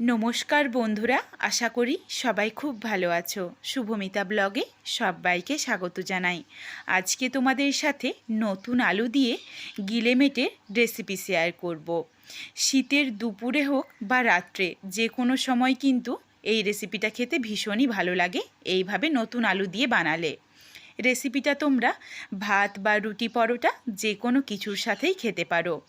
নমস্কার বন্ধুরা, আশা করি সবাই খুব ভালো আছো। শুভমিতা ব্লগে সবাইকে স্বাগত জানাই। আজকে তোমাদের সাথে নতুন আলু দিয়ে গিলেমেটের রেসিপি শেয়ার করব। শীতের দুপুরে হোক বা রাত্রে, যে কোনো সময় কিন্তু এই রেসিপিটা খেতে ভীষণই ভালো লাগে, এইভাবে নতুন আলু দিয়ে বানালে। রেসিপিটা তোমরা ভাত বা রুটি পরোটা যে কোনো কিছুর সাথেই খেতে পারো।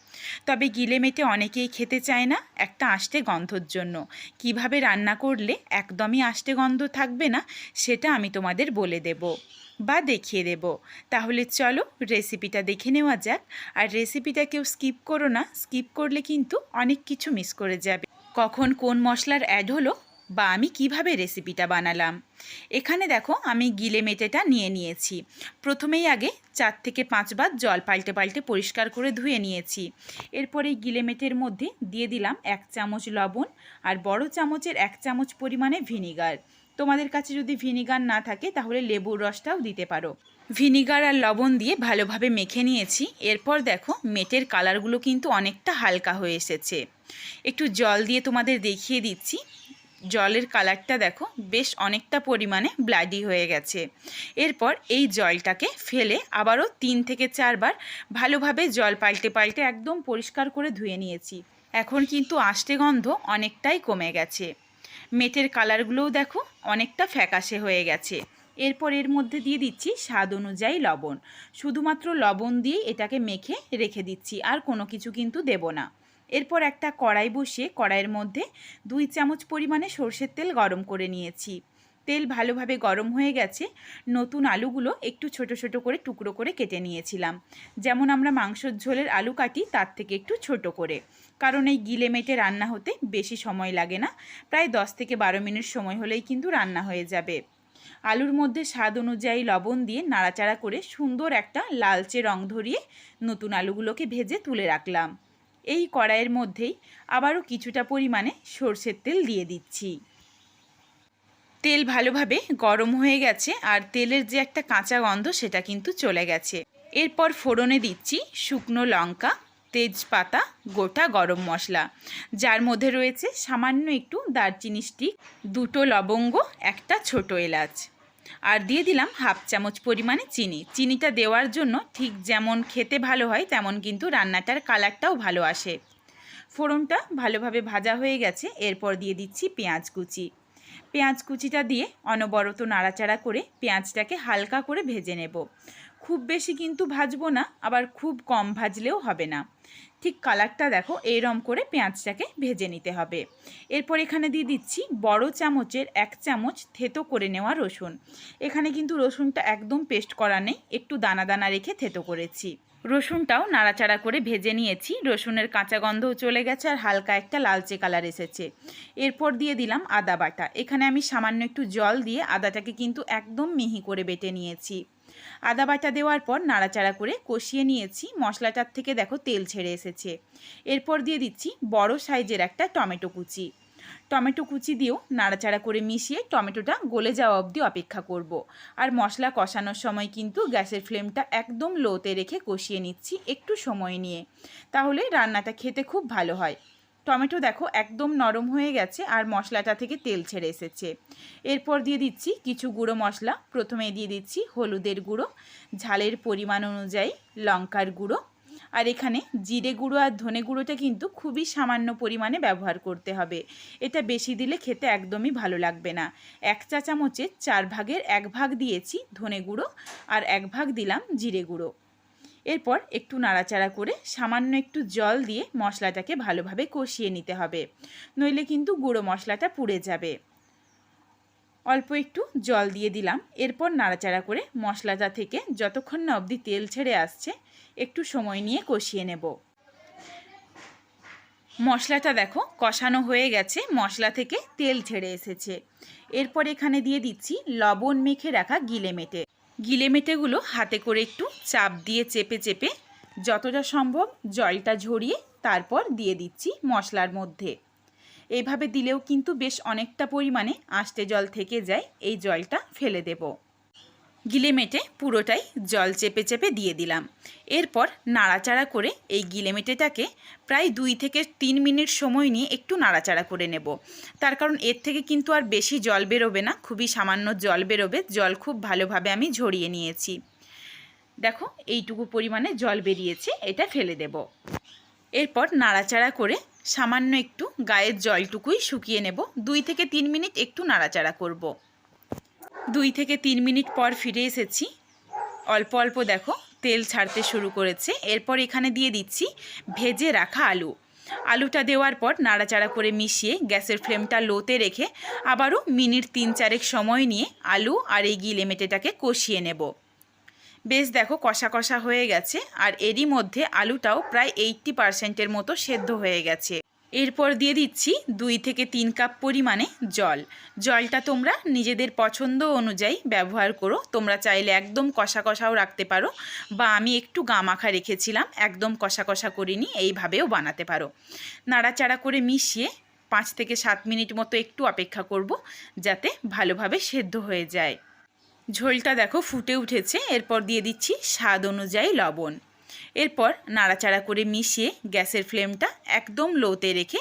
তবে গিলে মেটে অনেকেই খেতে চায় না একটা আষ্টে গন্ধর জন্য। কীভাবে রান্না করলে একদমই আষ্টে গন্ধ থাকবে না, সেটা আমি তোমাদের বলে দেব বা দেখিয়ে দেব। তাহলে চলো রেসিপিটা দেখে নেওয়া যাক। আর রেসিপিটা কেউ স্কিপ করো না, স্কিপ করলে কিন্তু অনেক কিছু মিস করে যাবে। কখন কোন মশলার অ্যাড হলো বা আমি কীভাবে রেসিপিটা বানালাম? এখানে দেখো, আমি গিলে মেটেটা নিয়ে নিয়েছি। প্রথমেই আগে চার থেকে পাঁচবার জল পাল্টে পাল্টে পরিষ্কার করে ধুয়ে নিয়েছি। এরপরে গিলে মেটের মধ্যে দিয়ে দিলাম এক চামচ লবণ আর বড় চামচের এক চামচ পরিমাণে ভিনিগার। তোমাদের কাছে যদি ভিনিগার না থাকে, তাহলে লেবুর রসটাও দিতে পারো। ভিনিগার আর লবণ দিয়ে ভালোভাবে মেখে নিয়েছি। এরপর দেখো, মেটের কালারগুলো কিন্তু অনেকটা হালকা হয়ে এসেছে। একটু জল দিয়ে তোমাদের দেখিয়ে দিচ্ছি। জলের কালারটা দেখো, বেশ অনেকটা পরিমাণে ব্লাডি হয়ে গেছে। এরপর এই জলটাকে ফেলে আবারও তিন থেকে চারবার ভালোভাবে জল পাল্টে পাল্টে একদম পরিষ্কার করে ধুয়ে নিয়েছি। এখন কিন্তু আষ্টে গন্ধ অনেকটাই কমে গেছে। মেটের কালারগুলোও দেখো, অনেকটা ফ্যাকাশে হয়ে গেছে। এরপর এর মধ্যে দিয়ে দিচ্ছি স্বাদ অনুযায়ী লবণ। শুধুমাত্র লবণ দিয়ে এটাকে মেখে রেখে দিচ্ছি, আর কোনো কিছু কিন্তু দেব না। এরপর একটা কড়াই বসিয়ে কড়াইয়ের মধ্যে দুই চামচ পরিমাণে সর্ষের তেল গরম করে নিয়েছি। তেল ভালোভাবে গরম হয়ে গেছে, নতুন আলুগুলো একটু ছোট ছোট করে টুকরো করে কেটে নিয়েছিলাম। যেমন আমরা মাংসর ঝোলের আলু কাটি, তার থেকে একটু ছোট করে। কারণ এই গিলে মেটে রান্না হতে বেশি সময় লাগে না, প্রায় দশ থেকে বারো মিনিট সময় হলেই কিন্তু রান্না হয়ে যাবে। আলুর মধ্যে স্বাদ অনুযায়ী লবণ দিয়ে নাড়াচাড়া করে সুন্দর একটা লালচে রং ধরিয়ে নতুন আলুগুলোকে ভেজে তুলে রাখলাম। এই কড়াইয়ের মধ্যেই আবারও কিছুটা পরিমাণে সর্ষের তেল দিয়ে দিচ্ছি। তেল ভালোভাবে গরম হয়ে গেছে আর তেলের যে একটা কাঁচা গন্ধ সেটা কিন্তু চলে গেছে। এরপর ফোড়নে দিচ্ছি শুকনো লঙ্কা তেজপাতা, গোটা গরম মশলা। যার মধ্যে রয়েছে সামান্য একটু দারচিনি স্টিক, দুটো লবঙ্গ, একটা ছোট এলাচ। আর দিয়ে দিলাম হাফ চামচ পরিমাণে চিনি। চিনিটা দেওয়ার জন্য ঠিক যেমন খেতে ভালো হয়, তেমন কিন্তু রান্নাটার কালারটাও ভালো আসে। ফোড়নটা ভালোভাবে ভাজা হয়ে গেছে, এরপর দিয়ে দিচ্ছি পেঁয়াজ কুচি। পেঁয়াজ কুচিটা দিয়ে অনবরত নাড়াচাড়া করে পেঁয়াজটাকে হালকা করে ভেজে নেব। খুব বেশি কিন্তু ভাজবো না, আবার খুব কম ভাজলেও হবে না। ঠিক কালারটা দেখো, এইরম করে পেঁয়াজটাকে ভেজে নিতে হবে। এরপর এখানে দিয়ে দিচ্ছি বড় চামচের এক চামচ থেতো করে নেওয়া রসুন। এখানে কিন্তু রসুনটা একদম পেস্ট করা নেই, একটু দানা দানা রেখে থেতো করেছি। রসুনটাও নাড়াচাড়া করে ভেজে নিয়েছি, রসুনের কাঁচা গন্ধও চলে গেছে আর হালকা একটা লালচে কালার এসেছে। এরপর দিয়ে দিলাম আদা বাটা। এখানে আমি সামান্য একটু জল দিয়ে আদাটাকে কিন্তু একদম মিহি করে বেটে নিয়েছি। আদা বাটা দেওয়ার পর নাড়াচাড়া করে কষিয়ে নিয়েছি। মশলাটার থেকে দেখো তেল ছেড়ে এসেছে। এরপর দিয়ে দিচ্ছি বড় সাইজের একটা টমেটো কুচি। টমেটো কুচি দিয়েও নাড়াচাড়া করে মিশিয়ে টমেটোটা গলে যাওয়া অবধি অপেক্ষা করব। আর মশলা কষানোর সময় কিন্তু গ্যাসের ফ্লেমটা একদম লোতে রেখে কষিয়ে নিচ্ছি একটু সময় নিয়ে। তাহলে রান্নাটা খেতে খুব ভালো হয়। টমেটো দেখো একদম নরম হয়ে গেছে আর মশলাটা থেকে তেল ছেড়ে এসেছে। এরপর দিয়ে দিচ্ছি কিছু গুঁড়ো মশলা। প্রথমে দিয়ে দিচ্ছি হলুদের গুঁড়ো, ঝালের পরিমাণ অনুযায়ী লঙ্কার গুঁড়ো। আর এখানে জিরে গুঁড়ো আর ধনে গুঁড়োটা কিন্তু খুবই সামান্য পরিমাণে ব্যবহার করতে হবে। এটা বেশি দিলে খেতে একদমই ভালো লাগবে না। এক চা চামচের চার ভাগের এক ভাগ দিয়েছি ধনে গুঁড়ো আর এক ভাগ দিলাম জিরে গুঁড়ো। এরপর একটু নাড়াচাড়া করে সামান্য একটু জল দিয়ে মশলাটাকে ভালোভাবে কষিয়ে নিতে হবে। নইলে কিন্তু গুঁড়ো মশলাটা পুড়ে যাবে। অল্প একটু জল দিয়ে দিলাম। এরপর নাড়াচাড়া করে মশলাটা থেকে যতক্ষণ না অবধি তেল ছেড়ে আসছে, একটু সময় নিয়ে কষিয়ে নেব। মশলাটা দেখো কষানো হয়ে গেছে, মশলা থেকে তেল ছেড়ে এসেছে। এরপর এখানে দিয়ে দিচ্ছি লবণ মেখে রাখা গিলে মেটে। গিলে মেটেগুলো হাতে করে একটু চাপ দিয়ে চেপে চেপে যতটা সম্ভব জলটা ঝরিয়ে তারপর দিয়ে দিচ্ছি মশলার মধ্যে। এইভাবে দিলেও কিন্তু বেশ অনেকটা পরিমাণে আষ্টে জল থেকে যায়, এই জলটা ফেলে দেব। গিলে মেটে পুরোটাই জল চেপে চেপে দিয়ে দিলাম। এরপর নাড়াচাড়া করে এই গিলে মেটেটাকে প্রায় দুই থেকে তিন মিনিট সময় নিয়ে একটু নাড়াচাড়া করে নেব। তার কারণ এর থেকে কিন্তু আর বেশি জল বেরোবে না, খুবই সামান্য জল বেরোবে, জল খুব ভালোভাবে আমি ঝরিয়ে নিয়েছি। দেখো, এইটুকু পরিমাণে জল বেরিয়েছে, এটা ফেলে দেব। এরপর নাড়াচাড়া করে সামান্য একটু গায়ের জলটুকুই শুকিয়ে নেব। দুই থেকে তিন মিনিট একটু নাড়াচাড়া করব। দুই থেকে তিন মিনিট পর ফিরে এসেছি। অল্প অল্প দেখো, তেল ছাড়তে শুরু করেছে। এরপর এখানে দিয়ে দিচ্ছি ভেজে রাখা আলু। আলুটা দেওয়ার পর নাড়াচাড়া করে মিশিয়ে গ্যাসের ফ্লেমটা লোতে রেখে আবারও মিনিট তিন চারেক সময় নিয়ে আলু আর এই গিলে মেটেটাকে কষিয়ে নেব। বেশ দেখো, কষা কষা হয়ে গেছে। আর এরই মধ্যে আলুটাও প্রায় এইট্টি পারসেন্টের মতো সেদ্ধ হয়ে গেছে। এরপর দিয়ে দিচ্ছি দুই থেকে তিন কাপ পরিমাণে জল। জলটা তোমরা নিজেদের পছন্দ অনুযায়ী ব্যবহার করো। তোমরা চাইলে একদম কষা কষাও রাখতে পারো বা আমি একটু গামাখা রেখেছিলাম, একদম কষা কষা করিনি, এইভাবেও বানাতে পারো। নাড়াচাড়া করে মিশিয়ে পাঁচ থেকে সাত মিনিট মতো একটু অপেক্ষা করব যাতে ভালোভাবে সেদ্ধ হয়ে যায়। ঝোলটা দেখো ফুটে উঠেছে। এরপর দিয়ে দিচ্ছি স্বাদ অনুযায়ী লবণ। এরপর নাড়াচাড়া করে মিশিয়ে গ্যাসের ফ্লেমটা একদম লোতে রেখে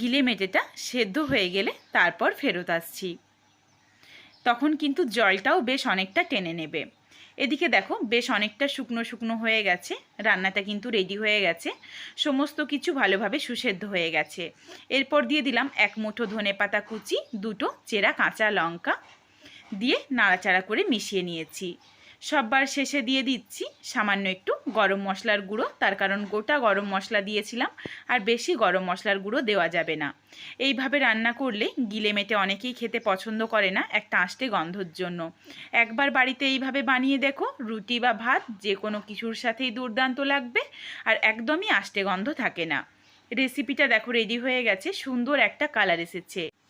গিলে মেটেটা সেদ্ধ হয়ে গেলে তারপর ফেরত আসছি। তখন কিন্তু জলটাও বেশ অনেকটা টেনে নেবে। এদিকে দেখো বেশ অনেকটা শুকনো শুকনো হয়ে গেছে, রান্নাটা কিন্তু রেডি হয়ে গেছে, সমস্ত কিছু ভালোভাবে সুসেদ্ধ হয়ে গেছে। এরপর দিয়ে দিলাম এক মুঠো ধনে পাতা কুচি, দুটো চেরা কাঁচা লঙ্কা দিয়ে নাড়াচাড়া করে মিশিয়ে নিয়েছি। সববার শেষে দিয়ে দিচ্ছি। সামান্য একটু গরম মশলার গুঁড়ো। তার কারণ গোটা গরম মশলা দিয়েছিলাম, আর বেশি গরম মশলার গুঁড়ো দেওয়া যাবে না। এইভাবে রান্না করলে গিলে মেটে অনেকেই খেতে পছন্দ করে না একটা আঁশটে গন্ধর জন্য। একবার বাড়িতে এইভাবে বানিয়ে দেখো, রুটি বা ভাত যে কোনো কিছুর সাথেই দুর্দান্ত লাগবে, আর একদমই আঁশটে গন্ধ থাকে না। রেসিপিটা দেখো রেডি হয়ে গেছে, সুন্দর একটা কালার এসেছে।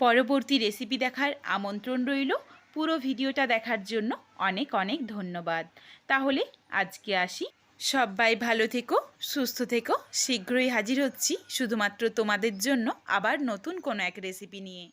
পরবর্তী রেসিপি দেখার আমন্ত্রণ রইল। পুরো ভিডিওটা দেখার জন্য অনেক অনেক ধন্যবাদ। তাহলে আজকে আসি। সবাই ভালো থেকো, সুস্থ থেকো। শীঘ্রই হাজির হচ্ছি শুধুমাত্র তোমাদের জন্য আবার নতুন কোনো এক রেসিপি নিয়ে।